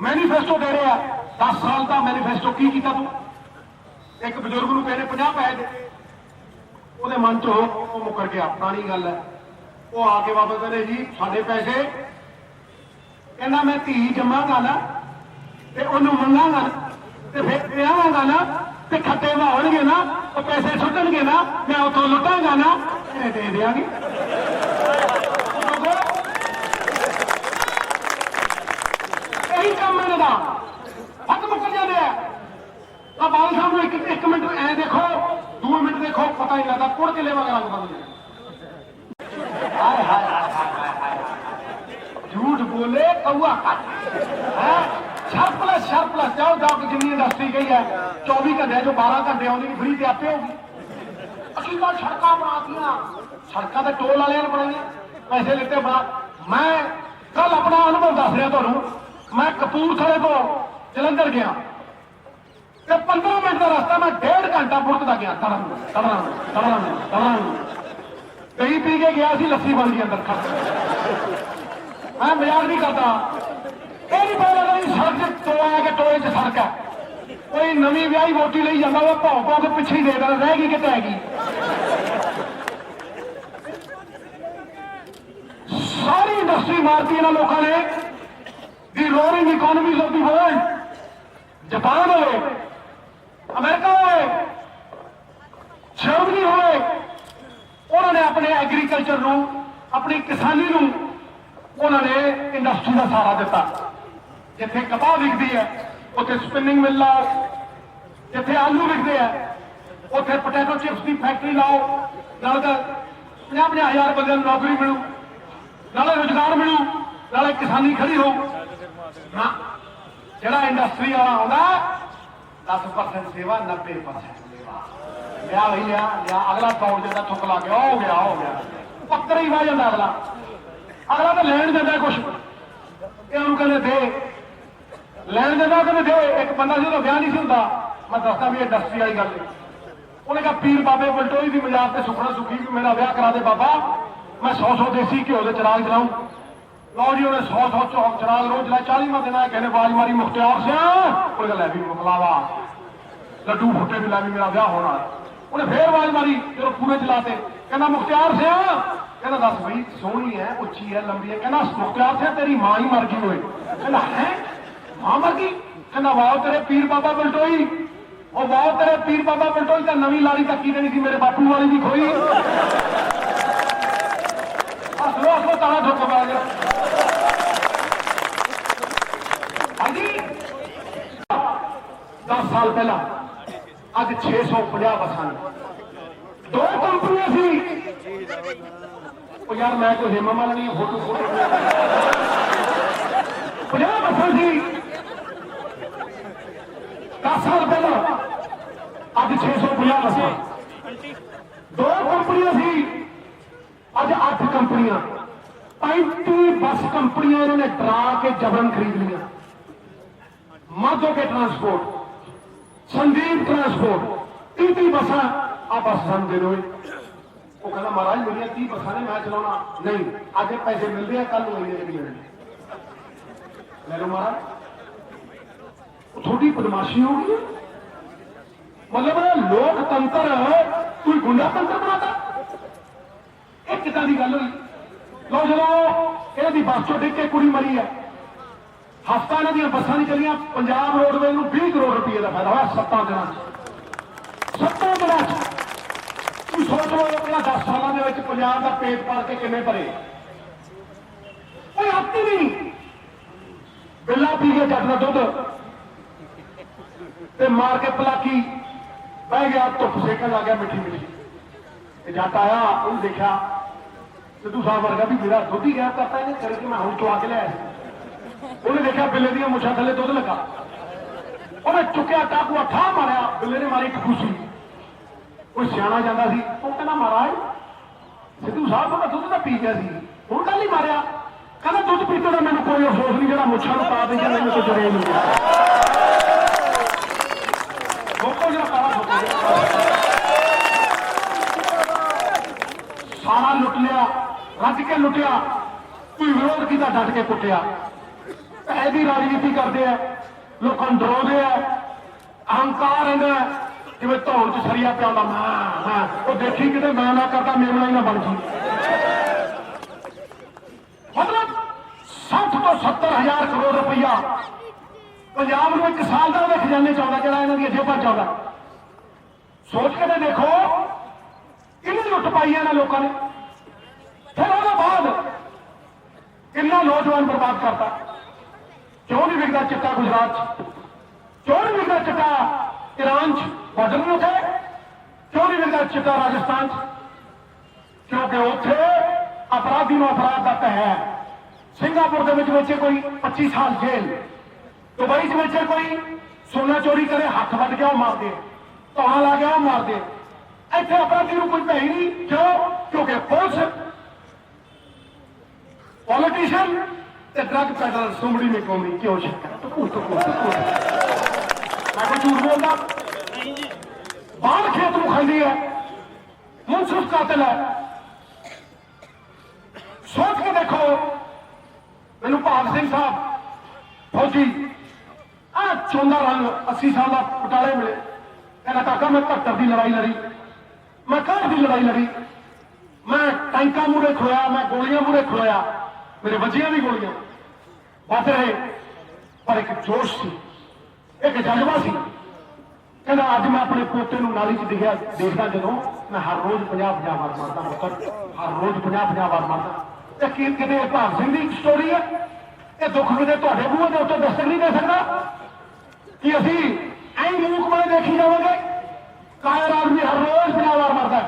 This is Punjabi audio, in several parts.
ਮੈਨੀਫੈਸਟੋ ਦੇ ਰਿਹਾ 10 ਸਾਲ ਦਾ ਮੈਨੀਫੈਸਟੋ ਕੀ ਕੀਤਾ ਤੂੰ? ਇੱਕ ਬਜ਼ੁਰਗ ਨੂੰ ਕਹਿੰਦੇ 50 ਪੈਸੇ ਦੇ। ਉਹਦੇ ਮਨ ਚ ਉਹ ਉਹ ਗਿਆ ਪੁਰਾਣੀ ਗੱਲ ਹੈ। ਉਹ ਆ ਕੇ ਵਾਪਸ ਕਹਿੰਦੇ ਜੀ ਸਾਡੇ ਪੈਸੇ। ਕਹਿੰਦਾ ਮੈਂ ਧੀ ਜੰਮਾਂਗਾ ਨਾ ਤੇ ਉਹਨੂੰ ਮੰਗਾਂਗਾ ਨਾ, ਤੇ ਫਿਰ ਵਿਆਹਾਂਗਾ ਨਾ ਤੇ ਖੱਟੇ ਵਾਹਣਗੇ ਨਾ ਉਹ ਪੈਸੇ ਸੁੱਟਣਗੇ ਨਾ ਮੈਂ ਉਥੋਂ ਲੁੱਟਾਂਗਾ ਨਾ ਇਹ ਦੇ ਦਿਆਂਗੇ ਇਹੀ ਕੰਮ ਇਹਨਾਂ ਦਾ ਹੱਥ ਮੁੱਕਰ ਜਾਂਦੇ ਆ ਆ ਬਾਲ ਸਾਹਿਬ ਨੂੰ ਇੱਕ ਇੱਕ ਮਿੰਟ ਐ ਦੇਖੋ 2 ਮਿੰਟ ਦੇਖੋ ਪਤਾ ਹੀ ਨਹੀਂ ਲੱਗਦਾ ਕੁੜ ਕੇ ਲੈਵਾ ਰੰਗ ਬਦਲ ਜਾਂਦਾ ਹਾਏ ਹਾਏ ਹਾਏ ਹਾਏ ਹਾਏ ਹਾਏ। ਝੂਠ ਬੋਲੇ ਕਊਆ ਕੱਟ। ਹੈ? ਸ਼ਰਪਲਸ ਸ਼ਰਪਲਸ ਜਾਓ ਜਾਓ ਕਿ ਜਿੰਨੀ ਇੰਡਸਟਰੀ ਗਈ ਹੈ? 24 ਘੰਟਿਆਂ ਚੋਂ 12 ਘੰਟੇ ਆਉਂਦੀ ਫ੍ਰੀ ਤੇ ਆਪੇ ਹੋਊਗੀ ਅਸੀਂ ਤਾਂ ਸੜਕਾਂ ਬਣਾਤੀਆਂ। ਸੜਕਾਂ ਤੇ ਟੋਲ ਵਾਲਿਆਂ ਨੇ ਬਣਾਈਆਂ। ਪੈਸੇ ਲਿੱਤੇ ਬਣਾ। ਮੈਂ ਕੱਲ ਆਪਣਾ ਅਨੁਭਵ ਦੱਸ ਰਿਹਾ ਤੁਹਾਨੂੰ। ਮੈਂ ਕਪੂਰਥਲੇ ਤੋਂ ਜਲੰਧਰ ਗਿਆ। ਤੇ 15 ਮਿੰਟ ਦਾ ਰਸਤਾ ਮੈਂ ਡੇਢ ਘੰਟਾ ਪੁਰਤਦਾ ਗਿਆ। ਤੜਨ ਤੜਨ ਤੜਨ ਤੜਨ। ਕਈ ਪੀ ਕੇ ਗਿਆ ਸੀ, ਲੱਸੀ ਬਣ ਗਈ ਅੰਦਰ ਖੜ ਮੈਂ ਮਜ਼ਾਕ ਨਹੀਂ ਕਰਦਾ। ਇਹ ਨਹੀਂ ਪਤਾ ਲੱਗਦਾ ਸੜਕ ਤੇ ਟੋਆ ਕਿ ਟੋਏ 'ਚ ਸੜਕ ਹੈ। ਕੋਈ ਨਵੀਂ ਵਿਆਹੀ ਵੋਟੀ ਲਈ ਜਾਂਦਾ ਉਹ ਭੌਂ ਭੌਂ ਕੇ ਪਿੱਛੇ ਹੀ ਦੇਖਦਾ ਰਹਿ ਗਈ ਕਿਤੇ ਹੈਗੀ। ਸਾਰੀ ਇੰਡਸਟਰੀ ਮਾਰਤੀ ਇਹਨਾਂ ਲੋਕਾਂ ਨੇ the roaring economies of the world Japan ਹੋਵੇ, ਅਮਰੀਕਾ ਹੋਵੇ ਜਰਮਨੀ ਹੋਵੇ। ਉਹਨਾਂ ਨੇ ਆਪਣੇ ਐਗਰੀਕਲਚਰ ਨੂੰ, ਆਪਣੀ ਕਿਸਾਨੀ ਨੂੰ ਉਹਨਾਂ ਨੇ ਇੰਡਸਟਰੀ ਦਾ ਸਹਾਰਾ ਦਿੱਤਾ। ਜਿੱਥੇ ਕਪਾਹ ਵਿਕਦੀ ਹੈ, ਉੱਥੇ ਸਪਿਨਿੰਗ ਮਿਲ ਲਾਓ, ਜਿੱਥੇ ਆਲੂ ਵਿਕਦੇ ਆ ਉੱਥੇ ਪੋਟੈਟੋ ਚਿਪਸ ਦੀ ਫੈਕਟਰੀ ਲਾਓ, ਨਾਲ ਤਾਂ 50 ਹਜ਼ਾਰ ਬੰਦਿਆਂ ਨੂੰ ਨੌਕਰੀ ਮਿਲੂ, ਨਾਲੇ ਰੁਜ਼ਗਾਰ ਮਿਲੂ, ਨਾਲੇ ਕਿਸਾਨੀ ਖੜੀ ਹੋਊ। ਜਿਹੜਾ ਇੰਡਸਟਰੀ ਵਾਲਾ ਆਉਂਦਾ 10% ਸੇਵਾ 90% ਸੇਵਾ। ਲਿਆ ਬਈ ਲਿਆ ਲਿਆ, ਅਗਲਾ ਦੌੜ ਜਿਹੜਾ ਥੁੱਕ ਲਾ ਕੇ ਹੋ ਗਿਆ ਹੋ ਗਿਆ। ਪੱਤਰ ਹੀ ਵਾ ਜਾਂਦਾ ਅਗਲਾ। ਅਗਲਾ ਤਾਂ ਲੈਣ ਜਾਂਦਾ ਕੁਛ। ਇਹ ਉਹਨੂੰ ਕਹਿੰਦੇ ਦੇ। ਲੈਣ ਦਿੰਦਾ ਕਹਿੰਦੇ ਦੇ। ਇੱਕ ਬੰਦਾ ਸੀ ਵਿਆਹ ਨਹੀਂ ਸੀ ਹੁੰਦਾ। ਮੈਂ ਦੱਸਦਾ ਵੀ ਇਹ ਇੰਡਸਟਰੀ ਵਾਲੀ ਗੱਲ ਹੈ ਉਹਨੇ ਕਿਹਾ, ਪੀਰ ਬਾਬੇ ਬਲਟੋਈ ਦੀ ਮਜ਼ਾਕ ਤੇ ਸੁਖਣਾ ਸੁਖੀ ਵੀ ਮੇਰਾ ਵਿਆਹ ਕਰਾ ਦੇ ਬਾਬਾ। ਮੈਂ 100 100 ਦੇਸੀ ਘਿਓ ਦੇ ਚਰਾਗ ਚਲਾਉਂ ਲਓ ਜੀ, ਉਹਨੇ 100 100 ਚੌਕ ਚਰਾਗ ਰੋਜ਼ ਚਲਾ 40 ਮਾ ਦਿਨਾਂ ਕਹਿੰਦੇ ਬਾਜ ਮਾਰੀ ਮੁਖਤਿਆਰ ਸਿਆ। ਉਹ ਕਹਿੰਦਾ ਲੈ ਵੀ ਮੁਕਲਾਵਾ। ਲੱਡੂ ਫੁੱਟੇ ਵੀ ਲੈ ਵੀ ਮੇਰਾ ਵਿਆਹ ਹੋਣਾ। ਉਹਨੇ ਫੇਰ ਆਵਾਜ਼ ਮਾਰੀ ਜਦੋਂ ਪੂਰੇ ਚਲਾਤੇ। ਕਹਿੰਦਾ, ਮੁਖਤਿਆਰ ਸਿਆ। ਕਹਿੰਦਾ, ਦੱਸ ਬਈ, ਸੋਹਣੀ ਹੈ ਉੱਚੀ ਹੈ ਲੰਬੀ ਹੈ ਕਹਿੰਦਾ, ਮੁਖਤਿਆਰ ਸਿਆ, ਤੇਰੀ ਮਾਂ ਹੀ ਮਰ ਗਈ ਹੋਏ ਕਹਿੰਦਾ, ਹੈ? ਮਾਂ ਮਰ ਗਈ? ਕਹਿੰਦਾ ਵਾਹ ਤੇਰੇ ਪੀਰ ਬਾਬਾ ਬਲਟੋਈ। ਉਹ ਵਾਹ ਤੇਰੇ ਪੀਰ ਬਾਬਾ ਬਲਟੋਈ ਤਾਂ ਨਵੀਂ ਲਾੜੀ ਤੱਕੀ ਦੇਣੀ ਸੀ, ਮੇਰੇ ਬਾਪੂ ਵਾਲੀ ਦੀ ਖੋਈ। ਅਸਲੋ ਅਸਲੋ ਤਾਲਾ ਠੋਕ ਮਾਰ ਗਿਆ ਹਾਂਜੀ। 10 ਸਾਲ ਪਹਿਲਾਂ ਅੱਜ 650 ਬੱਸਾਂ ਦੋ ਕੰਪਨੀਆਂ ਸੀ। ਉਹ ਯਾਰ ਮੈਂ ਕੋਈ ਹਿੰਮਾ ਮਾਲ ਨਹੀਂ ਫੋਟੋ ਫੋਟੋ 50 ਬੱਸਾਂ ਸੀ। 10 ਸਾਲ ਪਹਿਲਾਂ ਅੱਜ 650 ਬੱਸਾਂ। ਦੋ ਕੰਪਨੀਆਂ ਸੀ। ਅੱਜ 8 ਕੰਪਨੀਆਂ। 35 ਬੱਸ ਕੰਪਨੀਆਂ ਇਹਨਾਂ ਨੇ ਡਰਾ ਕੇ ਜਬਰਨ ਖਰੀਦ ਲਈਆਂ। ਮਾਧੋ ਕੇ ਟਰਾਂਸਪੋਰਟ। ਸੰਦੀਪ ਟਰਾਂਸਪੋਰਟ 30 ਬੱਸਾਂ ਆ ਬੱਸ ਸਾਨੂੰ ਦੇ ਦਿਓ ਉਹ ਕਹਿੰਦਾ, ਮਹਾਰਾਜ, ਮੇਰੀਆਂ 30 ਬੱਸਾਂ ਨੇ, ਮੈਂ ਚਲਾਉਣਾ। ਨਹੀਂ, ਅੱਜ ਪੈਸੇ ਮਿਲਦੇ ਆ ਕੱਲ ਨੂੰ ਇੰਨੇ ਦੇ ਮਿਲਣਗੇ ਲੈ ਲਓ ਮਹਾਰਾਜ। ਉਹ ਥੋੜੀ ਬਦਮਾਸ਼ੀ ਹੋ ਗਈ ਮਤਲਬ ਲੋਕਤੰਤਰ ਕੋਈ ਗੁੰਡਾ ਤੰਤਰ ਬਣਾਤਾ? ਇਹ ਕਿੱਦਾਂ ਦੀ ਗੱਲ ਹੋਈ? ਲੋ ਜਦੋਂ ਇਹਨਾਂ ਦੀ ਬੱਸ ਚੋਂ ਡਿੱਗ ਕੇ ਕੁੜੀ ਮਰੀ ਹੈ ਹਫਤਾ ਇਹਨਾਂ ਦੀਆਂ ਬੱਸਾਂ ਨਹੀਂ ਚੱਲੀਆਂ, ਪੰਜਾਬ ਰੋਡਵੇਜ਼ ਨੂੰ 20 ਕਰੋੜ ਰੁਪਏ ਦਾ ਫਾਇਦਾ ਹੋਇਆ ਸੱਤਾਂ ਦਿਨਾਂ 'ਚ। ਸੱਤਾਂ ਦਿਨਾਂ 'ਚ। ਤੁਸੀਂ ਸੋਚੋ ਇਹਨਾਂ 10 ਸਾਲਾਂ ਦੇ ਵਿੱਚ ਪੰਜਾਬ ਦਾ ਪੇਟ ਪਾਲ ਕੇ ਕਿੰਨੇ ਭਰੇ। ਕੋਈ ਆਪੀ ਨਹੀਂ। ਬਿੱਲਾ ਪੀ ਕੇ ਜੱਟ ਦਾ ਦੁੱਧ। ਤੇ ਮਾਰ ਕੇ ਪਲਾਕੀ। ਬਹਿ ਗਿਆ, ਧੁੱਪ ਸੇਕਣ ਲੱਗ ਗਿਆ, ਮਿੱਠੀ ਮਿੱਠੀ। ਤੇ ਜੱਟ ਆਇਆ, ਉਹਨੂੰ ਦੇਖਿਆ। ਸਿੱਧੂ ਸਾਹਿਬ ਵਰਗਾ ਵੀ ਮੇਰਾ ਦੁੱਧ ਹੀ ਗਿਆ ਕਰਤਾ ਇਹਨੇ ਕਰਕੇ ਮੈਂ ਹੁਣ ਤੋਂ ਆ ਕੇ ਲਿਆ ਸੀ। ਉਹਨੇ ਦੇਖਿਆ ਬਿੱਲੇ ਦੀਆਂ ਮੁੱਛਾਂ ਥੱਲੇ ਦੁੱਧ ਲੱਗਾ ਉਹਨੇ ਚੁੱਕਿਆ ਟਾਕੂਆ ਠਾ ਮਾਰਿਆ ਬਿੱਲੇ ਨੇ ਮਾਰੀ ਖੁਸ਼ੀ ਕੋਈ ਸਿਆਣਾ ਜਾਂਦਾ ਸੀ ਉਹ ਕਹਿੰਦਾ ਮਹਾਰਾਜ ਸਿੱਧੂ ਸਾਹਿਬ ਉਹਦਾ ਦੁੱਧ ਤਾਂ ਪੀ ਗਿਆ ਸੀ ਹੁਣ ਕੱਲ ਹੀ ਮਾਰਿਆ ਕਹਿੰਦਾ ਦੁੱਧ ਪੀਤੇ ਦਾ ਮੈਨੂੰ ਕੋਈ ਅਫਸੋਸ ਨਹੀਂ ਜਿਹੜਾ ਮੁੱਛਾਂ ਨੂੰ ਪਾ ਦਿੰਦਾ ਮੈਨੂੰ ਕੋਈ ਜਰੇ ਨਹੀਂ ਗਿਆ ਜਿਹੜਾ ਕਾਲਾ ਸਾਰਾ ਲੁੱਟ ਲਿਆ ਰੱਜ ਕੇ ਲੁੱਟਿਆ ਕੋਈ ਵਿਰੋਧ ਕੀਤਾ ਡਟ ਕੇ ਕੁੱਟਿਆ ਪੈਸੇ ਦੀ ਰਾਜਨੀਤੀ ਕਰਦੇ ਆ, ਲੋਕਾਂ ਨੂੰ ਡਰਾਉਂਦੇ ਆ, ਅਹੰਕਾਰ ਇਹਨਾਂ ਜਿਵੇਂ ਧੌਣ ਚ ਸਰੀਆ ਪਿਆ ਹੁੰਦਾ ਹਾਂ ਹਾਂ ਉਹ ਦੇਖੀ ਕਿਤੇ ਮੈਂ ਨਾ ਕਰਦਾ ਮੇਮਣਾ ਹੀ ਨਾ ਬਣ ਜੀ। ਮਤਲਬ 60 ਤੋਂ 70 ਹਜ਼ਾਰ ਕਰੋੜ ਰੁਪਈਆ ਪੰਜਾਬ ਨੂੰ ਇੱਕ ਸਾਲ ਦਾ ਉਹਦੇ ਖਜ਼ਾਨੇ ਚ ਆਉਂਦਾ ਜਿਹੜਾ ਇਹਨਾਂ ਦੀਆਂ ਜੇਬਾਂ ਚ ਆਉਂਦਾ। ਸੋਚ ਕੇ ਤੇ ਦੇਖੋ, ਕਿੰਨੀ ਲੁੱਟ ਪਾਈ ਹੈ ਇਹਨਾਂ ਲੋਕਾਂ ਨੇ। ਫਿਰ ਉਹਦੇ ਬਾਅਦ ਕਿੰਨਾ ਨੌਜਵਾਨ ਬਰਬਾਦ ਕਰਤਾ। ਕਿਉਂ ਨਹੀਂ ਵਿਕਦਾ ਚਿੱਟਾ ਗੁਜਰਾਤ? ਚ ਕਿਉਂ ਨਹੀਂ ਵਿਕਦਾ ਚਿੱਟਾ ਈਰਾਨ ਚ? ਬਾਰਡਰ ਨੂੰ ਉੱਥੇ? ਕਿਉਂ ਨਹੀਂ ਵਿਕਦਾ ਚਿੱਟਾ ਰਾਜਸਥਾਨ ਚ? ਕਿਉਂਕਿ ਉੱਥੇ ਅਪਰਾਧੀ ਨੂੰ ਅਪਰਾਧ ਦਾ ਤਹਿ ਹੈ। ਸਿੰਗਾਪੁਰ ਦੇ ਵਿੱਚ ਵੇਚੇ ਕੋਈ 25 ਸਾਲ ਜੇਲ੍ਹ। ਦੁਬਈ ਚ ਵੇਚੇ ਕੋਈ ਸੋਨਾ ਚੋਰੀ ਕਰੇ, ਹੱਥ ਵੱਢ ਗਿਆ ਉਹ ਮਾਰਦੇ ਧੌਣਾ ਲਾ ਗਿਆ ਉਹ ਮਾਰਦੇ ਇੱਥੇ ਅਪਰਾਧੀ ਨੂੰ ਕੋਈ ਭੈ ਹੀ ਨਹੀਂ। ਕਿਉਂ? ਕਿਉਂਕਿ ਪੁਲਿਸ, ਪੋਲੀਟੀਸ਼ੀਅਨ ਤੇ ਡਰਗ ਪੈਡਲਰ ਸੁਮੜੀ ਨਹੀਂ ਕੌਮੀ ਕਿਉਂ ਸ਼ੱਕਰ ਤੂੰ ਤੂੰ ਤੂੰ ਮੈਂ ਕੋਈ ਝੂਠ ਬੋਲਦਾ। ਬਾਹਰ ਖੇਤ ਨੂੰ ਖਾਂਦੀ ਹੈ। ਮਨਸੂਖ ਕਾਤਲ ਹੈ। ਸੋਚ ਕੇ ਦੇਖੋ। ਮੈਨੂੰ ਭਾਗ ਸਿੰਘ ਸਾਹਿਬ, ਫੌਜੀ ਆ ਚੋਂਦਾ ਰੰਗ 80 ਸਾਲ ਦਾ ਪਟਾਲੇ ਮਿਲੇ। ਕਹਿੰਦਾ, ਕਾਕਾ, ਮੈਂ 71 ਦੀ ਲੜਾਈ ਲੜੀ। ਮੈਂ 61 ਦੀ ਲੜਾਈ ਲੜੀ? ਮੈਂ ਟੈਂਕਾਂ ਮੂਰੇ ਖਲੋਇਆ ਮੈਂ ਗੋਲੀਆਂ ਮੂਰੇ ਖਲੋਇਆ ਮੇਰੇ ਵੱਜੀਆਂ ਵੀ ਗੋਲੀਆਂ। ਵੱਜ ਰਹੇ ਪਰ ਇੱਕ ਜੋਸ਼ ਸੀ, ਇੱਕ ਜਜ਼ਬਾ ਸੀ। ਕਹਿੰਦਾ, ਅੱਜ ਮੈਂ ਆਪਣੇ ਪੋਤੇ ਨੂੰ ਨਾਲੀ 'ਚ ਦਿਖਿਆ ਦੇਖਦਾ ਜਦੋਂ ਮੈਂ ਹਰ ਰੋਜ਼ 50 50 ਵਾਰ ਮਰਦਾ ਪੁੱਤਰ ਹਰ ਰੋਜ਼ 50 50 ਵਾਰ ਮਰਦਾ। ਤੇ ਕੀ, ਕਿਤੇ ਇਹ ਭਾਗ ਸਿੰਘ ਦੀ ਸਟੋਰੀ ਹੈ? ਇਹ ਦੁੱਖ ਕਿਤੇ ਤੁਹਾਡੇ ਮੂੰਹ ਦੇ ਉੱਤੇ ਦਸਤਕ ਨਹੀਂ ਦੇ ਸਕਦਾ? ਕਿ ਅਸੀਂ ਐਂ ਮੂੰਹ ਕਮਾਏ ਦੇਖੀ ਜਾਵਾਂਗੇ, ਕਾਇਰ ਆਦਮੀ ਹਰ ਰੋਜ਼ 50 ਵਾਰ ਮਰਦਾ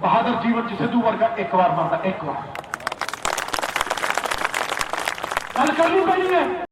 ਬਹਾਦਰ ਜੀਵਨ ਚ ਸਿੱਧੂ ਵਰਗਾ ਇੱਕ ਵਾਰ ਮਰਦਾ, ਇੱਕ ਵਾਰ। ਗੱਲ ਕਰਨੀ ਪੈਣੀ ਹੈ